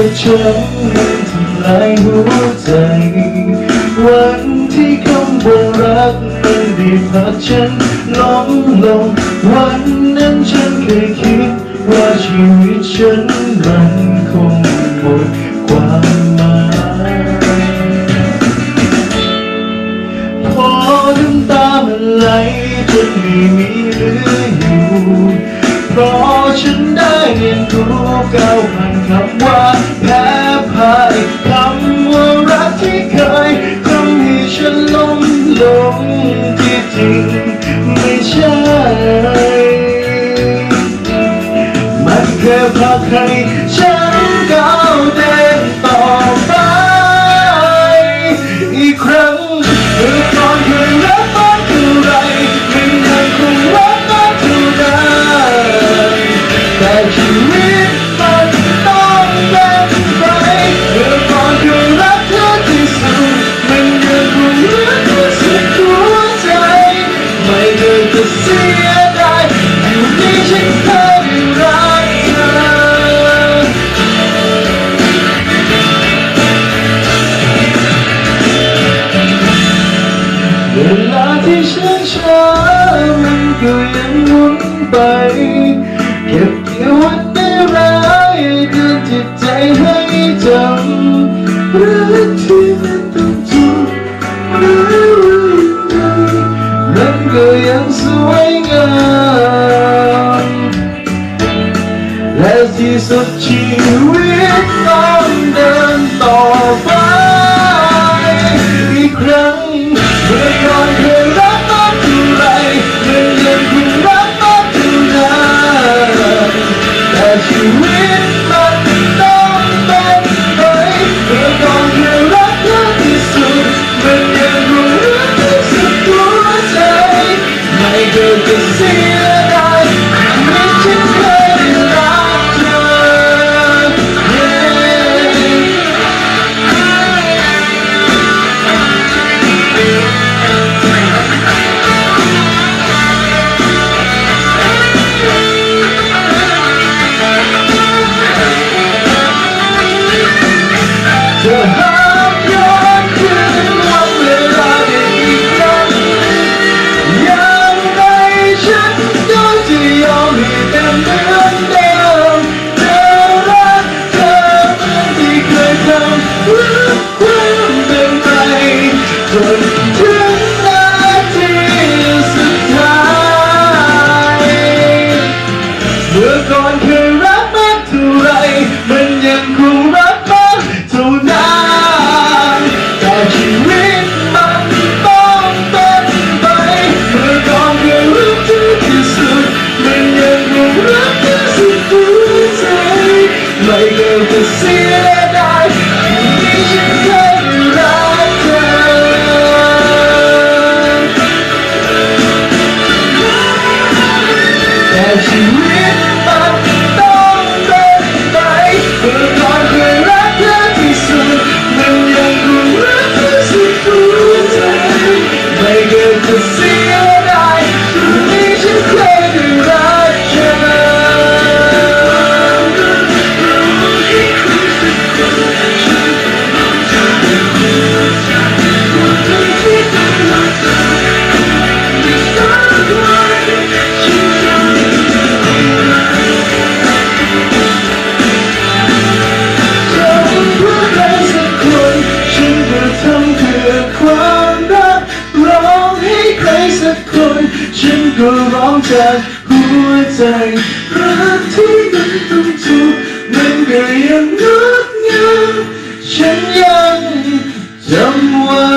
กับฉันมันทำลายหัวใจ วันที่คำว่ารักมันบีบหัฉันล้มลง วันนั้นฉันเคยคิดว่าชีวิตฉันมันคงหมดความหมายพอน้ำตามันไหลจนไม่มีเหลืออยู่ รอฉันได้เรียนรู้เก้าวันคำว่าแพ้พ่ายคำว่ารักที่เคยทำให้ฉันล้มลงที่จริงไม่ใช่มันแค่พาใครฉัน ป เก็บเกี่ยววันได้ร้ายเดินจิตใจให้จำรักที่มันต้องจบไม่ว่ายังไงมันก็ยังสวยงามและที่สุดชีวิตเรา see. จากหัวใจรักที่มันต้องจูบมันก็ยังงดงามฉันยังจำไว้